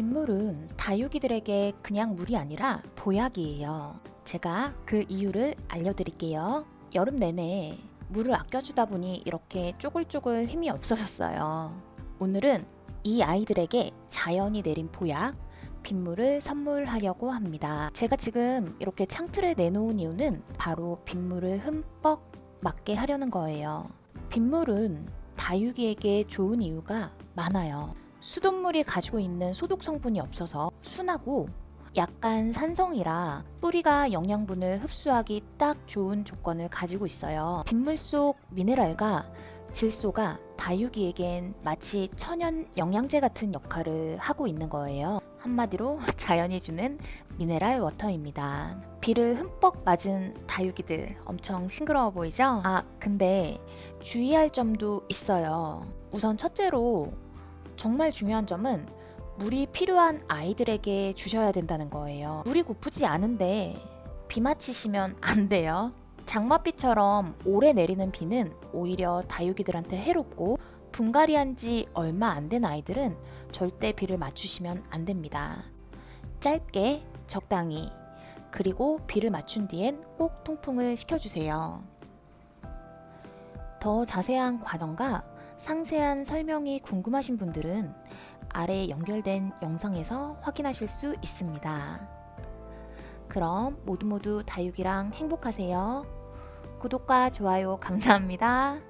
빗물은 다육이들에게 그냥 물이 아니라 보약이에요. 제가 그 이유를 알려드릴게요. 여름 내내 물을 아껴주다 보니 이렇게 쪼글쪼글 힘이 없어졌어요. 오늘은 이 아이들에게 자연이 내린 보약, 빗물을 선물하려고 합니다. 제가 지금 이렇게 창틀에 내놓은 이유는 바로 빗물을 흠뻑 맞게 하려는 거예요. 빗물은 다육이에게 좋은 이유가 많아요. 수돗물이 가지고 있는 소독 성분이 없어서 순하고 약간 산성이라 뿌리가 영양분을 흡수하기 딱 좋은 조건을 가지고 있어요. 빗물 속 미네랄과 질소가 다육이에겐 마치 천연 영양제 같은 역할을 하고 있는 거예요. 한마디로 자연이 주는 미네랄 워터입니다. 비를 흠뻑 맞은 다육이들 엄청 싱그러워 보이죠? 아, 근데 주의할 점도 있어요. 우선 첫째로 정말 중요한 점은 물이 필요한 아이들에게 주셔야 된다는 거예요. 물이 고프지 않은데 비 맞히시면 안 돼요. 장맛비처럼 오래 내리는 비는 오히려 다육이들한테 해롭고 분갈이한 지 얼마 안 된 아이들은 절대 비를 맞추시면 안 됩니다. 짧게 적당히 그리고 비를 맞춘 뒤엔 꼭 통풍을 시켜주세요. 더 자세한 과정과 상세한 설명이 궁금하신 분들은 아래 연결된 영상에서 확인하실 수 있습니다. 그럼 모두 모두 다육이랑 행복하세요. 구독과 좋아요 감사합니다.